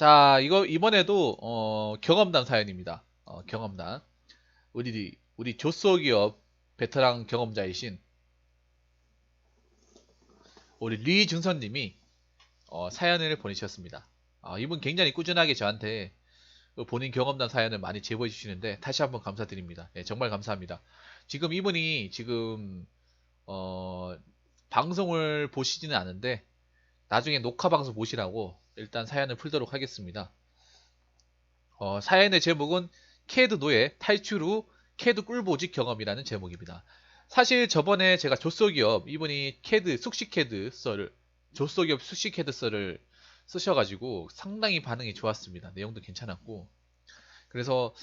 자, 이거 이번에도 어, 경험담 사연입니다. 어, 경험담. 우리 우리 조소 기업 베테랑 경험자이신 우리 리준선님이 어, 사연을 보내주셨습니다. 아, 이분 굉장히 꾸준하게 저한테 그 본인 경험담 사연을 많이 제보해 주시는데 다시 한번 감사드립니다. 예, 정말 감사합니다. 지금 이분이 지금 어, 방송을 보시지는 않은데 나중에 녹화 방송 보시라고 일단 사연을 풀도록 하겠습니다. 어, 사연의 제목은 캐드 노예 탈출 후 캐드 꿀보직 경험이라는 제목입니다. 사실 저번에 제가 조소기업 이분이 캐드 숙식캐드 썰을 조소기업 숙식캐드 썰을 쓰셔가지고 상당히 반응이 좋았습니다. 내용도 괜찮았고 그래서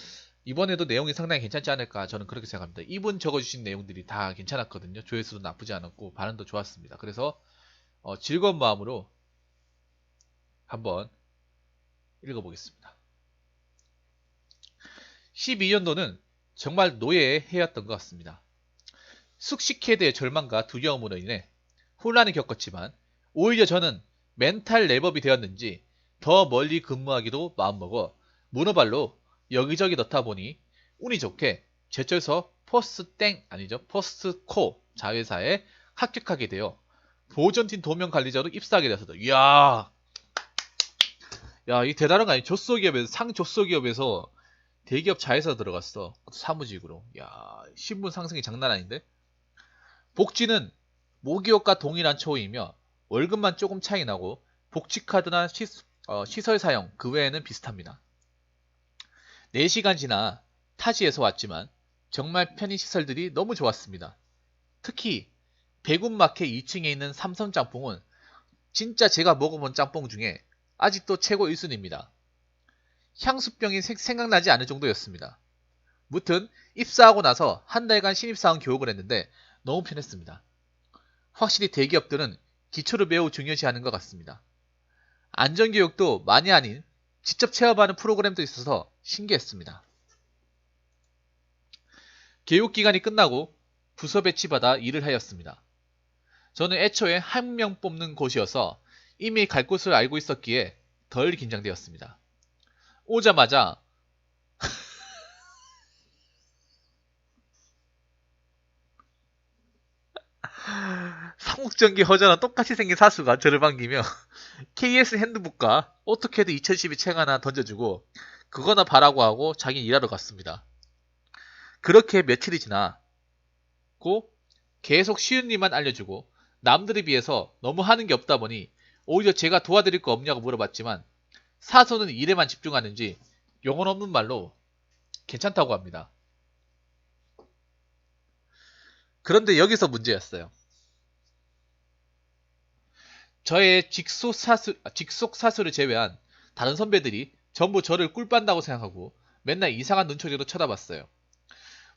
이번에도 내용이 상당히 괜찮지 않을까 저는 그렇게 생각합니다. 이분 적어주신 내용들이 다 괜찮았거든요. 조회수도 나쁘지 않았고 반응도 좋았습니다. 그래서 어, 즐거운 마음으로 한번 읽어보겠습니다. 12년도는 정말 노예의 해였던 것 같습니다. 숙식캐드의 절망과 두려움으로 인해 혼란을 겪었지만 오히려 저는 멘탈 랩업이 되었는지 더 멀리 근무하기도 마음먹어 문어발로 여기저기 넣다 보니 운이 좋게 제철서 포스트 땡 아니죠 포스트 코 자회사에 합격하게 되어 보전팀 도면 관리자로 입사하게 되었다. 이야, 야, 이 대단한 거 아니야? 조소기업에서 상 조소기업에서 대기업 자회사 들어갔어. 사무직으로. 야, 신분 상승이 장난 아닌데? 복지는 모기업과 동일한 처우이며 월급만 조금 차이 나고 복지카드나 시, 어, 시설 사용 그 외에는 비슷합니다. 4시간 지나 타지에서 왔지만 정말 편의시설들이 너무 좋았습니다. 특히 대군마켓 2층에 있는 삼선 짬뽕은 진짜 제가 먹어본 짬뽕 중에 아직도 최고 1순위입니다. 향수병이 생- 생각나지 않을 정도였습니다. 무튼 입사하고 나서 한 달간 신입사원 교육을 했는데 너무 편했습니다. 확실히 대기업들은 기초를 매우 중요시하는 것 같습니다. 안전교육도 많이 아닌 직접 체험하는 프로그램도 있어서 신기했습니다. 교육기간이 끝나고 부서 배치받아 일을 하였습니다. 저는 애초에 한 명 뽑는 곳이어서 이미 갈 곳을 알고 있었기에 덜 긴장되었습니다. 오자마자 삼국전기 허전한 똑같이 생긴 사수가 저를 반기며 KS 핸드북과 오토캐드 2012 책 하나 던져주고 그거나 바라고 하고 자긴 일하러 갔습니다. 그렇게 며칠이 지나고 계속 일만 알려주고 남들에 비해서 너무 하는 게 없다 보니 오히려 제가 도와드릴 거 없냐고 물어봤지만 사소는 일에만 집중하는지 영혼 없는 말로 괜찮다고 합니다. 그런데 여기서 문제였어요. 저의 직속 사수, 아, 직속 사수를 제외한 다른 선배들이 전부 저를 꿀빤다고 생각하고 맨날 이상한 눈초리로 쳐다봤어요.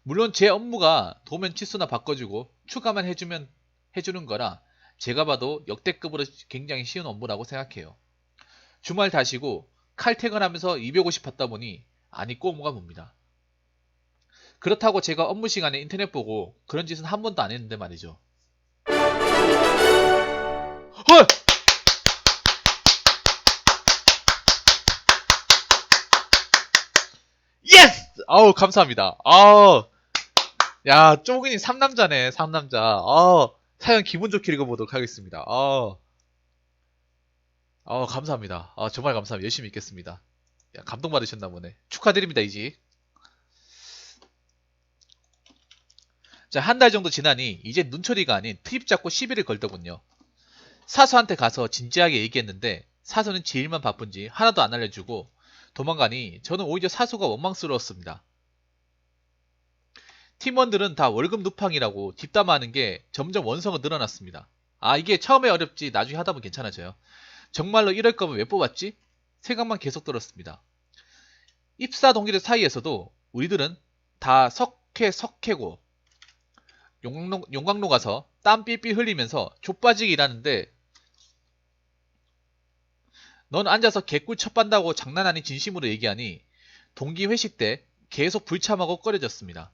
물론 제 업무가 도면 치수나 바꿔주고 추가만 해주면 해주는 거라 제가 봐도 역대급으로 굉장히 쉬운 업무라고 생각해요. 주말 다시고 칼퇴근하면서 250 받다 보니 아니 꼬무가 뭡니다. 그렇다고 제가 업무 시간에 인터넷 보고 그런 짓은 한 번도 안 했는데 말이죠. 헐! 예스! 아우 감사합니다. 아우 야 쪼근이 3남자네 3남자. 아우 사연 기분 좋게 읽어보도록 하겠습니다. 아, 아 감사합니다. 아, 정말 감사합니다. 열심히 읽겠습니다. 야, 감동받으셨나 보네. 축하드립니다, 이지. 자, 한 달 정도 지나니 이제 눈초리가 아닌 트립 잡고 시비를 걸더군요. 사수한테 가서 진지하게 얘기했는데 사수는 지 일만 바쁜지 하나도 안 알려주고 도망가니 저는 오히려 사수가 원망스러웠습니다. 팀원들은 다 월급 누팡이라고 뒷담화하는 게 점점 원성은 늘어났습니다. 아 이게 처음에 어렵지 나중에 하다 보면 괜찮아져요. 정말로 이럴 거면 왜 뽑았지? 생각만 계속 들었습니다. 입사 동기들 사이에서도 우리들은 다 석회 석회고 용광로, 용광로 가서 땀 삘삘 흘리면서 족빠지게 일하는데 넌 앉아서 개꿀 첩반다고 장난 아닌 진심으로 얘기하니 동기 회식 때 계속 불참하고 꺼려졌습니다.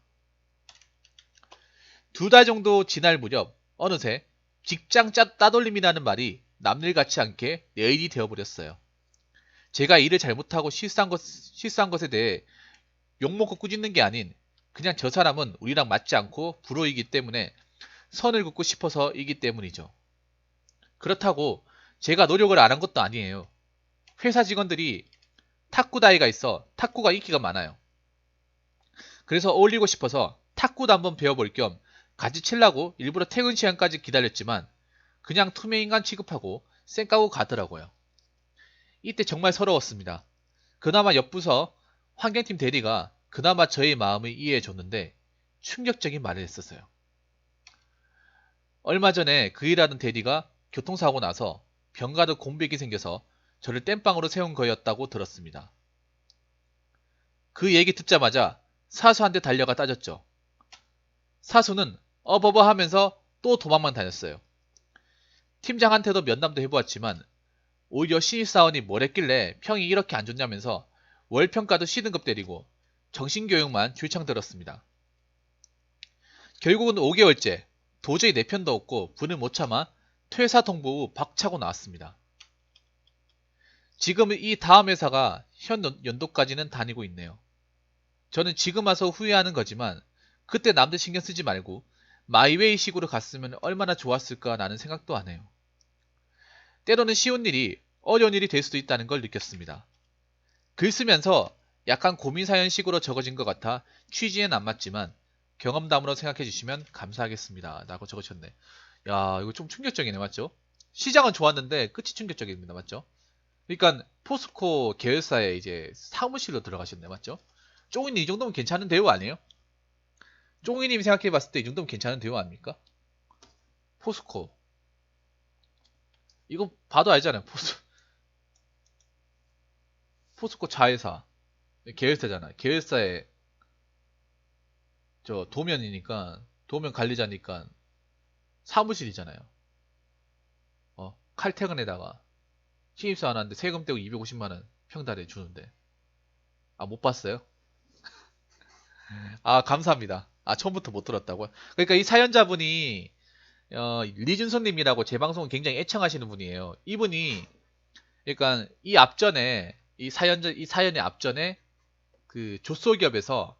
두 달 정도 지날 무렵 어느새 직장 짜 따돌림이라는 말이 남일 같지 않게 내 일이 되어버렸어요. 제가 일을 잘못하고 실수한 것, 실수한 것에 대해 욕먹고 꾸짖는 게 아닌 그냥 저 사람은 우리랑 맞지 않고 불호이기 때문에 선을 긋고 싶어서이기 때문이죠. 그렇다고 제가 노력을 안 한 것도 아니에요. 회사 직원들이 탁구 다이가 있어 탁구가 인기가 많아요. 그래서 어울리고 싶어서 탁구도 한번 배워볼 겸 같이 치려고 일부러 퇴근 시간까지 기다렸지만 그냥 투명인간 취급하고 쌩까고 가더라고요. 이때 정말 서러웠습니다. 그나마 옆부서 환경팀 대리가 그나마 저의 마음을 이해해 줬는데 충격적인 말을 했었어요. 얼마 전에 그 일하던 대리가 교통사고 나서 병가도 공백이 생겨서 저를 땜빵으로 세운 거였다고 들었습니다. 그 얘기 듣자마자 사수한테 달려가 따졌죠. 사수는 어버버 하면서 또 도망만 다녔어요. 팀장한테도 면담도 해보았지만 오히려 신입사원이 뭘 했길래 평이 이렇게 안 좋냐면서 월평가도 시등급 때리고 정신교육만 줄창 들었습니다. 결국은 5개월째 도저히 내 편도 없고 분을 못 참아 퇴사 통보 후 박차고 나왔습니다. 지금 이 다음 회사가 현 연도까지는 다니고 있네요. 저는 지금 와서 후회하는 거지만 그때 남들 신경 쓰지 말고 마이웨이 식으로 갔으면 얼마나 좋았을까 라는 생각도 안 해요. 때로는 쉬운 일이 어려운 일이 될 수도 있다는 걸 느꼈습니다. 글 쓰면서 약간 고민사연식으로 적어진 것 같아 취지엔 안 맞지만 경험담으로 생각해 주시면 감사하겠습니다. 라고 적으셨네. 야, 이거 좀 충격적이네, 맞죠? 시장은 좋았는데 끝이 충격적입니다, 맞죠? 그러니까 포스코 계열사에 이제 사무실로 들어가셨네, 맞죠? 쫑이님 이 정도면 괜찮은 대우 아니에요? 쫑이님이 생각해 봤을 때 이 정도면 괜찮은 대우 아닙니까? 포스코. 이거 봐도 알잖아요, 포스. 포스코 자회사. 계열사잖아. 계열사에 저 도면이니까 도면 관리자니까 사무실이잖아요. 어, 칼퇴근에다가 신입사 안 하는데 세금 떼고 250만 원 평달에 주는데 아 못 봤어요? 아 감사합니다. 아 처음부터 못 들었다고요? 그러니까 이 사연자분이 어, 리준선님이라고 제 방송을 굉장히 애청하시는 분이에요. 이분이 그러니까 이 앞전에 이 사연 이 사연의 앞전에 그 조소기업에서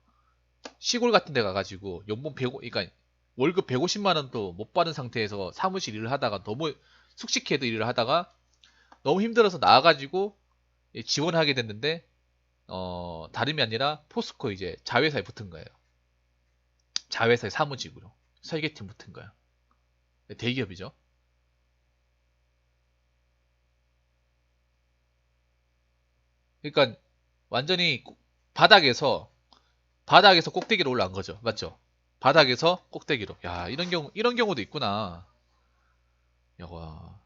시골 같은 데 가가지고 연봉 100, 그러니까 월급 150만 원도 못 받은 상태에서 사무실 일을 하다가 너무 숙식해도 일을 하다가 너무 힘들어서 나와가지고 지원하게 됐는데 어 다름이 아니라 포스코 이제 자회사에 붙은 거예요. 자회사의 사무직으로 설계팀 붙은 거야. 대기업이죠. 그러니까 완전히 바닥에서 바닥에서 꼭대기로 올라간 거죠. 맞죠? 바닥에서 꼭대기로. 야, 이런 경우 이런 경우도 있구나. 야,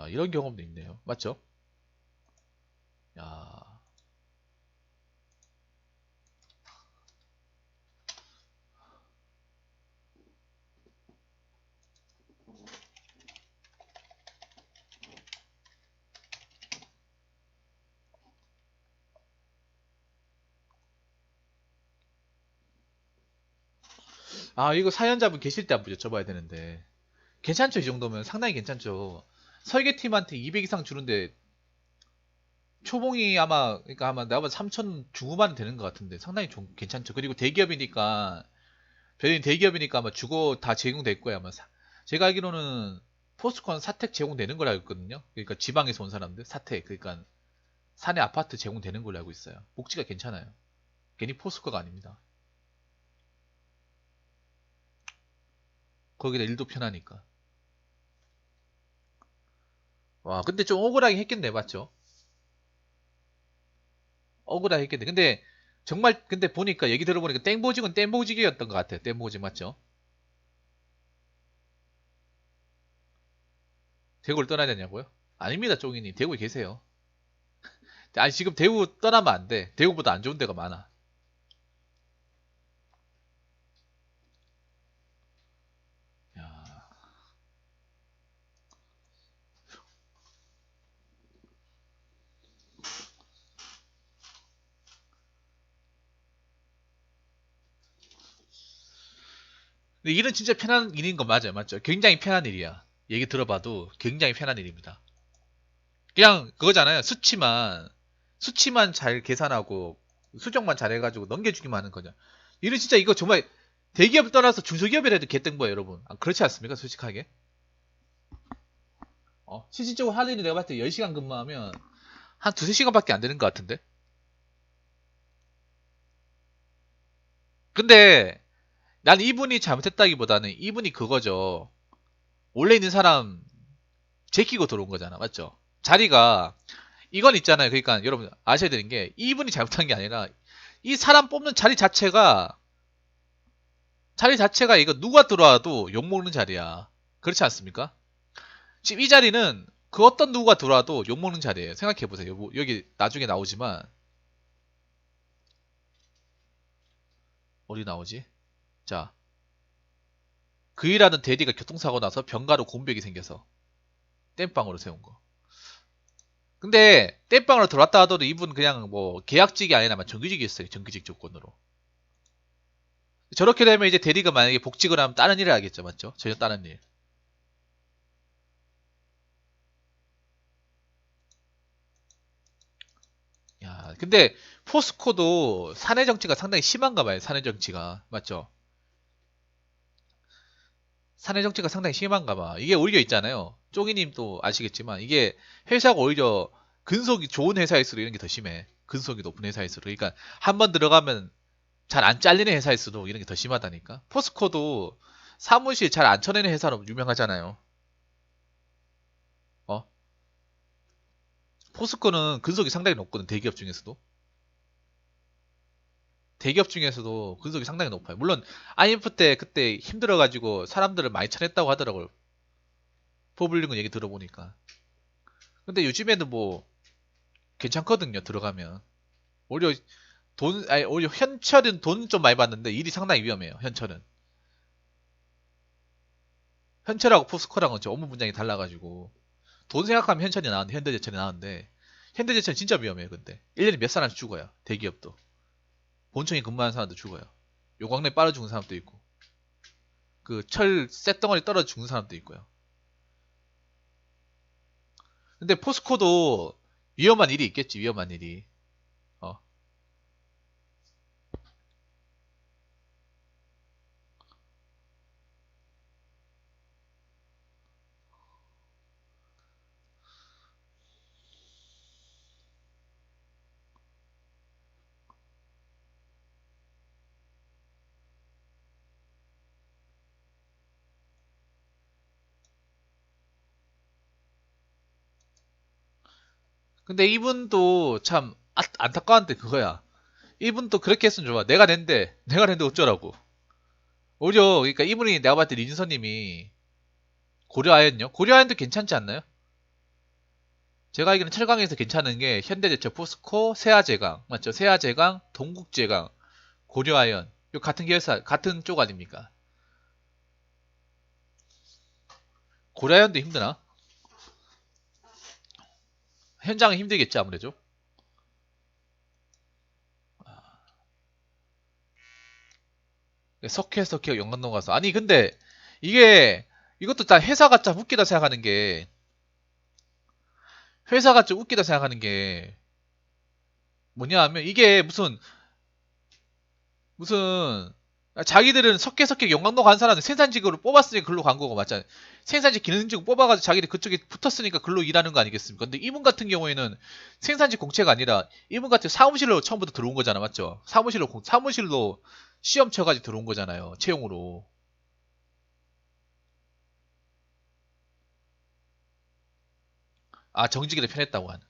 야, 이런 경험도 있네요. 맞죠? 야. 아, 이거 사연자분 계실 때 한번 여쭤봐야 되는데. 괜찮죠? 이 정도면 상당히 괜찮죠. 설계팀한테 200 이상 주는데 초봉이 아마 그러니까 아마 내가 봐도 3천 중후반 되는 것 같은데 상당히 좀 괜찮죠. 그리고 대기업이니까 별인 대기업이니까 아마 주거 다 제공될 거야 아마. 제가 알기로는 포스콘 사택 제공되는 걸 알고 있거든요. 그러니까 지방에서 온 사람들 사택 그러니까 산에 아파트 제공되는 걸로 알고 있어요. 복지가 괜찮아요. 괜히 포스코가 아닙니다. 거기다 일도 편하니까. 와, 근데 좀 억울하게 했겠네, 맞죠? 억울하게 했겠네. 근데 정말 근데 보니까 얘기 들어보니까 땡보직은 땡보직이었던 것 같아요. 땡보직 맞죠? 대구를 떠나야 되냐고요? 아닙니다, 쫑이님. 대구에 계세요. 아니, 지금 대구 떠나면 안 돼. 대구보다 안 좋은 데가 많아. 근데 일은 진짜 편한 일인 건 맞아요. 맞죠? 굉장히 편한 일이야. 얘기 들어봐도 굉장히 편한 일입니다. 그냥 그거잖아요. 수치만 수치만 잘 계산하고 수정만 잘해가지고 넘겨주기만 하는 거죠. 일은 진짜 이거 정말 대기업 떠나서 중소기업이라도 개땡보야 여러분. 아, 그렇지 않습니까? 솔직하게. 어, 실질적으로 하는 일이 내가 봤을 때 10시간 근무하면 한 두세 시간밖에 안 되는 것 같은데? 근데 난 이분이 잘못했다기보다는 이분이 그거죠. 원래 있는 사람 제끼고 들어온 거잖아. 맞죠? 자리가 이건 있잖아요. 그러니까 여러분 아셔야 되는 게 이분이 잘못한 게 아니라 이 사람 뽑는 자리 자체가 자리 자체가 이거 누가 들어와도 욕먹는 자리야. 그렇지 않습니까? 지금 이 자리는 그 어떤 누구가 들어와도 욕먹는 자리예요. 생각해보세요. 뭐 여기 나중에 나오지만 어디 나오지? 자, 그 일하는 대리가 교통사고 나서 병가로 공백이 생겨서 땜빵으로 세운 거. 근데 땜빵으로 들어왔다 하더라도 이분 그냥 뭐 계약직이 아니라 정규직이었어요. 정규직 조건으로. 저렇게 되면 이제 대리가 만약에 복직을 하면 다른 일을 하겠죠. 맞죠? 전혀 다른 일. 야, 근데 포스코도 사내 정치가 상당히 심한가 봐요. 사내 정치가. 맞죠? 사내 정치가 상당히 심한가 봐. 이게 오히려 있잖아요. 쪼기님도 아시겠지만 이게 회사가 오히려 근속이 좋은 회사일수록 이런 게 더 심해. 근속이 높은 회사일수록. 그러니까 한 번 들어가면 잘 안 잘리는 회사일수록 이런 게 더 심하다니까. 포스코도 사무실 잘 안 쳐내는 회사로 유명하잖아요. 어? 포스코는 근속이 상당히 높거든. 대기업 중에서도. 대기업 중에서도 근속이 상당히 높아요. 물론 IMF 때 그때 힘들어가지고 사람들을 많이 쳐냈다고 하더라고요. 포블링은 얘기 들어보니까. 근데 요즘에는 뭐 괜찮거든요. 들어가면 오히려 돈 아니 오히려 현철은 돈 좀 많이 받는데 일이 상당히 위험해요. 현철은 현철하고 포스코랑은 저 업무 분야이 달라가지고 돈 생각하면 현철이 나왔는데 현대제철이 나왔는데 현대제철 진짜 위험해요. 근데 1년에 몇 사람씩 죽어요. 대기업도 본청에 근무하는 사람도 죽어요. 요광내 빨아 죽은 사람도 있고 그 철 쇳덩어리 떨어져 죽는 사람도 있고요. 근데 포스코도 위험한 일이 있겠지. 위험한 일이. 어. 근데 이분도 참 아- 안타까운데 그거야. 이분도 그렇게 했으면 좋아. 내가 낸데 내가 낸데 어쩌라고. 오히려 그러니까 이분이 내가 봤을 때 린서님이 고려아연요? 고려아연도 괜찮지 않나요? 제가 알기로는 철강에서 괜찮은 게 현대제철, 포스코, 세아제강 맞죠? 세아제강, 동국제강, 고려아연 요 같은 계열사 같은 쪽 아닙니까? 고려아연도 힘드나? 현장은 힘들겠지 아무래도. 석회 석회 영광동 가서 아니 근데 이게 이것도 다 회사가 참 웃기다 생각하는 게 회사가 좀 웃기다 생각하는 게 뭐냐 하면 이게 무슨 무슨 자기들은 석계 석계 영광동 간 사람들 생산직으로 뽑았으니까 글로 간 거고 맞잖아요. 생산직 기능직 뽑아가지고 자기들 그쪽에 붙었으니까 글로 일하는 거 아니겠습니까? 근데 이분 같은 경우에는 생산직 공채가 아니라 이분 같은 사무실로 처음부터 들어온 거잖아, 맞죠? 사무실로 공- 사무실로 시험 쳐가지고 들어온 거잖아요, 채용으로. 아 정직이 더 편했다고 하는.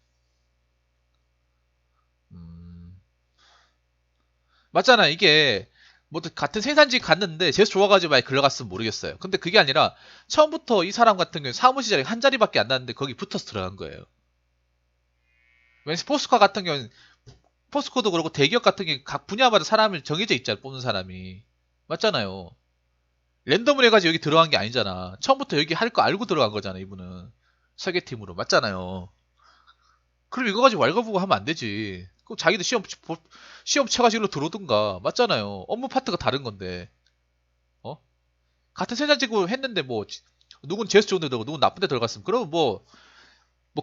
음, 맞잖아, 이게 뭐 같은 생산직 갔는데 재수 좋아가지고 많이 글러갔으면 모르겠어요. 근데 그게 아니라 처음부터 이 사람 같은 경우에 사무실 자리 한 자리밖에 안 났는데 거기 붙어서 들어간 거예요. 왠지 포스코 같은 경우는 포스코도 그렇고 대기업 같은 경우 각 분야마다 사람을 정해져 있잖아 뽑는 사람이 맞잖아요. 랜덤을 해가지고 여기 들어간 게 아니잖아. 처음부터 여기 할 거 알고 들어간 거잖아 이분은 설계팀으로 맞잖아요. 그럼 이거 가지고 왈가부고 하면 안 되지. 그럼 자기도 시험 보- 시험 쳐가지고 들어오든가 맞잖아요. 업무 파트가 다른 건데 어? 같은 생산직으로 했는데 뭐 지- 누군 재수 좋은 데 들어가고 누군 나쁜 데 들어갔으면 그러면 뭐뭐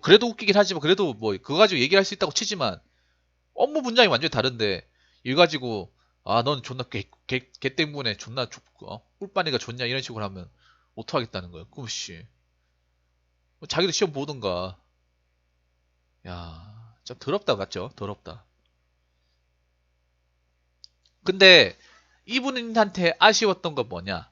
그래도 웃기긴 하지만 그래도 뭐 그거 가지고 얘기할 수 있다고 치지만 업무 분야이 완전히 다른데 이거 가지고 아 넌 존나 걔, 걔, 걔 때문에 존나 조, 어? 꿀빠니가 좋냐 이런 식으로 하면 어떡하겠다는 거야 그럼 씨뭐 자기도 시험 보든가 야, 좀 더럽다 맞죠? 더럽다. 근데 이분한테 아쉬웠던 건 뭐냐?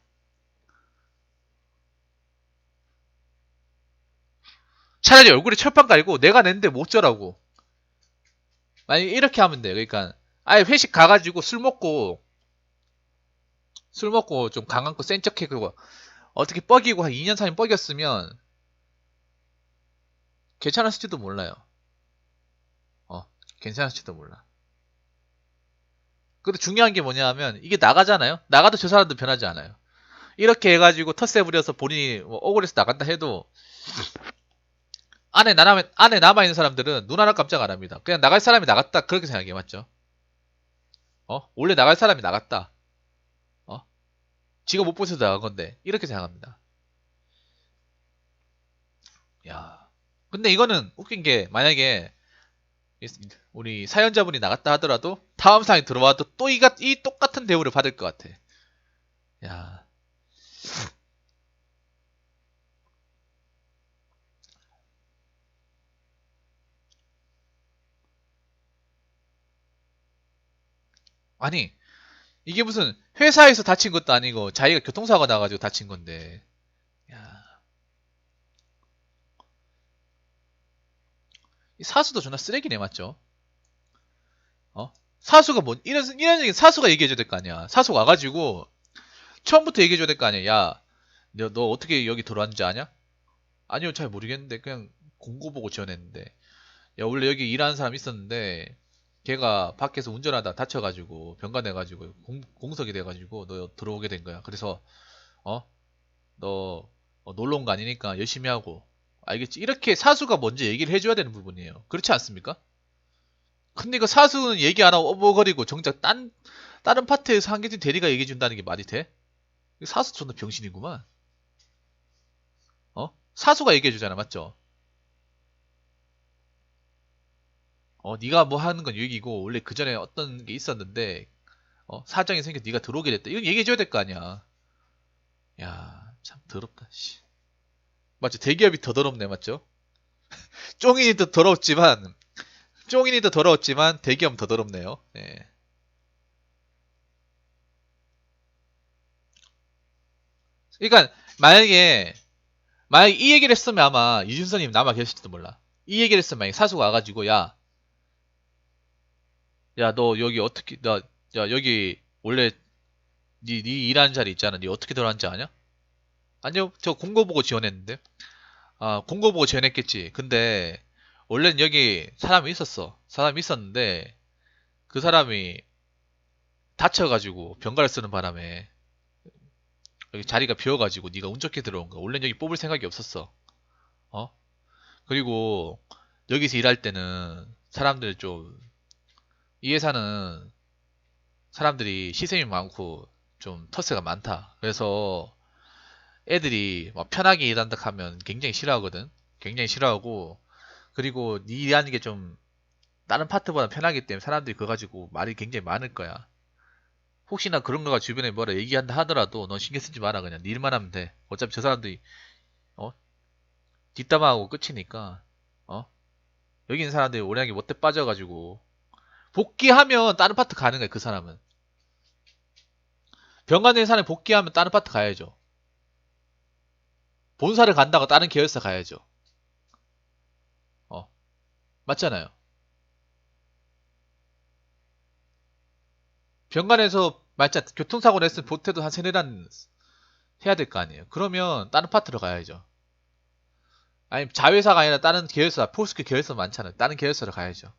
차라리 얼굴에 철판 깔고 내가 냈는데 못 져라고. 만약 이렇게 하면 돼. 그러니까 아예 회식 가가지고 술 먹고 술 먹고 좀 강한 거 센 척해 그거 어떻게 뻐기고 한 2년 3년 뻐겼으면 괜찮았을지도 몰라요. 어, 괜찮을지도 몰라. 근데 중요한 게 뭐냐 하면 이게 나가잖아요. 나가도 저 사람도 변하지 않아요. 이렇게 해가지고 텃세 부려서 본인이 뭐 억울해서 나간다 해도 안에 남아 안에 남아 있는 사람들은 눈 하나 깜짝 안 합니다. 그냥 나갈 사람이 나갔다 그렇게 생각해 맞죠? 어 원래 나갈 사람이 나갔다. 어 지가 못 보셔서 나간 건데 이렇게 생각합니다. 야 근데 이거는 웃긴 게 만약에 우리 사연자분이 나갔다 하더라도 다음 상에 들어와도 또 이, 이 똑같은 대우를 받을 것 같아. 야. 아니, 이게 무슨 회사에서 다친 것도 아니고 자기가 교통사고 나가지고 다친 건데. 야. 이 사수도 존나 쓰레기네, 맞죠? 어? 사수가 뭐, 이런, 이런 얘기 사수가 얘기해줘야 될 거 아니야. 사수 와가지고, 처음부터 얘기해줘야 될 거 아니야. 야, 너, 너 어떻게 여기 들어왔는지 아냐? 아니요, 잘 모르겠는데, 그냥 공고 보고 지원했는데. 야, 원래 여기 일하는 사람 있었는데, 걔가 밖에서 운전하다 다쳐가지고, 병가내가지고, 공, 공석이 돼가지고, 너 들어오게 된 거야. 그래서, 어? 너, 어, 놀러 온 거 아니니까 열심히 하고, 알겠지? 이렇게 사수가 먼저 얘기를 해줘야 되는 부분이에요. 그렇지 않습니까? 근데 그 사수는 얘기 안 하고 어버거리고 정작 딴, 다른 파트에서 한계진 대리가 얘기해준다는 게 말이 돼? 사수 존나 병신이구만. 어? 사수가 얘기해주잖아, 맞죠? 어, 네가 뭐 하는 건 얘기고 원래 그 전에 어떤 게 있었는데 어, 사정이 생겨 네가 들어오게 됐다. 이건 얘기해줘야 될 거 아니야. 야, 참 더럽다. 씨. 맞죠? 대기업이 더 더럽네, 맞죠? 쫑인이 더 더럽지만 쫑인이 더 더러웠지만 대기업은 더 더럽네요. 네. 그러니까 만약에 만약 이 얘기를 했으면 아마 이준서님 남아 계실지도 몰라. 이 얘기를 했으면 만약 사수가 와가지고 야, 야 너 여기 어떻게 나, 야 여기 원래 네, 네 일하는 자리 있잖아. 네 어떻게 들어왔는지 아냐? 아니요, 저 공고 보고 지원했는데. 아, 공고 보고 지원했겠지. 근데 원래는 여기 사람이 있었어. 사람이 있었는데 그 사람이 다쳐가지고 병가를 쓰는 바람에 여기 자리가 비어가지고 네가 운 좋게 들어온 거야. 원래는 여기 뽑을 생각이 없었어. 어? 그리고 여기서 일할 때는 사람들 좀 이 회사는 사람들이 시샘이 많고 좀 텃세가 많다. 그래서 애들이 막 편하게 일한다 하면 굉장히 싫어하거든. 굉장히 싫어하고 그리고 네 일하는 게 좀 다른 파트보다 편하기 때문에 사람들이 그거 가지고 말이 굉장히 많을 거야. 혹시나 그런 거가 주변에 뭐라 얘기한다 하더라도 넌 신경 쓰지 마라 그냥 네 일만 하면 돼. 어차피 저 사람들이 어 뒷담화하고 끝이니까 어 여기 있는 사람들이 오래하게 못돼 빠져가지고 복귀하면 다른 파트 가는 거야 그 사람은. 병간에 사람이 복귀하면 다른 파트 가야죠. 본사를 간다고 다른 계열사 가야죠. 어 맞잖아요. 병간에서 말자 교통사고 냈으면 보태도 한 세네 단 해야 될 거 아니에요. 그러면 다른 파트로 가야죠. 아니 자회사가 아니라 다른 계열사, 포스코 계열사 많잖아요. 다른 계열사로 가야죠.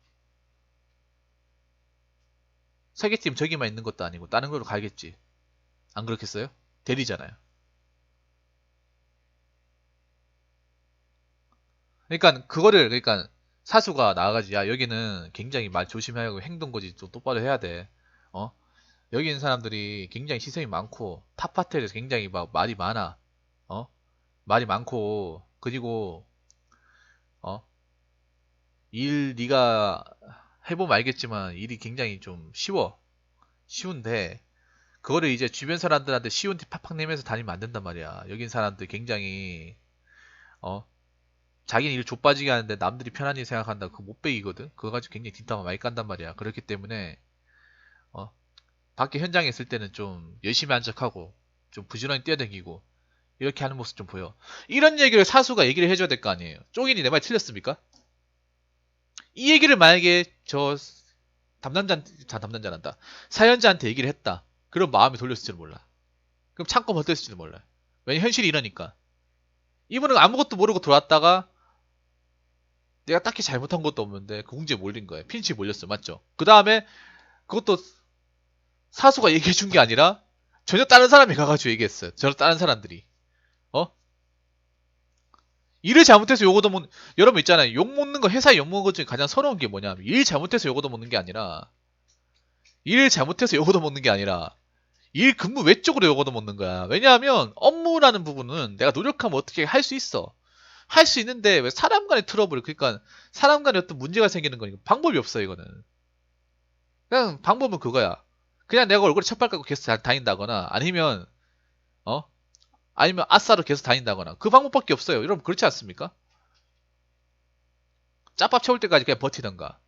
세계팀 저기만 있는 것도 아니고 다른 걸로 가야겠지. 안 그렇겠어요? 대리잖아요. 그러니까 그거를 그러니까 사수가 나와가지고 야 여기는 굉장히 말 조심해야 하고 행동 거지 좀 똑바로 해야 돼. 어? 여기 있는 사람들이 굉장히 시선이 많고 탑파트에 대해서 굉장히 막 말이 많아. 어? 말이 많고 그리고 어? 일 네가 해보면 알겠지만 일이 굉장히 좀 쉬워. 쉬운데 그거를 이제 주변 사람들한테 쉬운 티 팍팍 내면서 다니면 안 된단 말이야. 있는 사람들 굉장히 어? 자기는 일 좆빠지게 하는데 남들이 편안히 생각한다. 그거 못 배기거든. 그거 가지고 굉장히 뒷담화 많이 깐단 말이야. 그렇기 때문에 어? 밖에 현장에 있을 때는 좀 열심히 한 척하고 좀 부지런히 뛰어다니고 이렇게 하는 모습 좀 보여. 이런 얘기를 사수가 얘기를 해줘야 될 거 아니에요. 쪽인이 내 말 틀렸습니까? 이 얘기를 만약에 저 담당자, 자 담당자란다. 사연자한테 얘기를 했다. 그럼 마음이 돌렸을지도 몰라. 그럼 참고 버텼을지도 몰라. 왜냐 현실이 이러니까. 이분은 아무것도 모르고 들어왔다가 내가 딱히 잘못한 것도 없는데 그 궁지에 몰린 거야. 핀치에 몰렸어. 맞죠? 그 다음에 그것도 사수가 얘기해 준 게 아니라 전혀 다른 사람이 가가지고 얘기했어요. 전혀 다른 사람들이. 어? 일을 잘못해서 욕 얻어먹는, 여러분 있잖아요. 욕 먹는 거, 회사에 욕 먹는 것 중에 가장 서러운 게 뭐냐면, 일 잘못해서 욕 얻어먹는 게 아니라, 일 잘못해서 욕 얻어먹는 게 아니라, 일 근무 외적으로 욕 얻어먹는 거야. 왜냐하면, 업무라는 부분은 내가 노력하면 어떻게 할 수 있어. 할 수 있는데, 왜 사람 간의 트러블, 그러니까, 사람 간에 어떤 문제가 생기는 거니까, 방법이 없어, 이거는. 그냥, 방법은 그거야. 그냥 내가 얼굴에 첫발 깔고 계속 다- 다닌다거나 아니면 어 아니면 아싸로 계속 다닌다거나 그 방법밖에 없어요. 여러분 그렇지 않습니까? 짭밥 채울 때까지 그냥 버티던가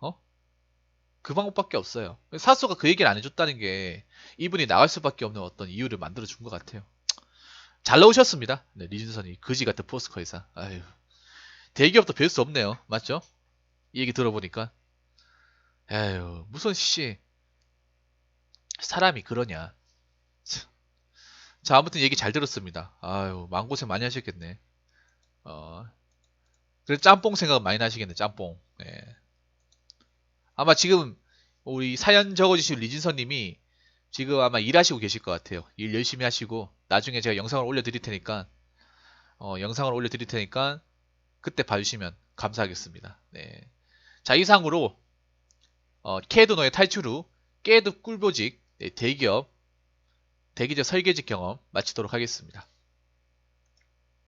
어? 그 방법밖에 없어요. 사수가 그 얘기를 안 해줬다는 게 이분이 나갈 수밖에 없는 어떤 이유를 만들어 준 것 같아요. 잘 나오셨습니다. 네, 리준선이 그지 같은 포스코 회사. 아유 대기업도 별수 없네요. 맞죠? 이 얘기 들어보니까 에휴 무슨 씨 사람이 그러냐. 참. 자, 아무튼 얘기 잘 들었습니다. 아유, 마음고생 많이 하셨겠네. 어, 그래, 짬뽕 생각 많이 나시겠네, 짬뽕. 예. 아마 지금, 우리 사연 적어주신 리진선 님이 지금 아마 일하시고 계실 것 같아요. 일 열심히 하시고, 나중에 제가 영상을 올려드릴 테니까, 어, 영상을 올려드릴 테니까, 그때 봐주시면 감사하겠습니다. 네. 자, 이상으로, 어, 캐드노의 탈출 후, 깨드 꿀보직, 네, 대기업, 대기업 설계직 경험 마치도록 하겠습니다.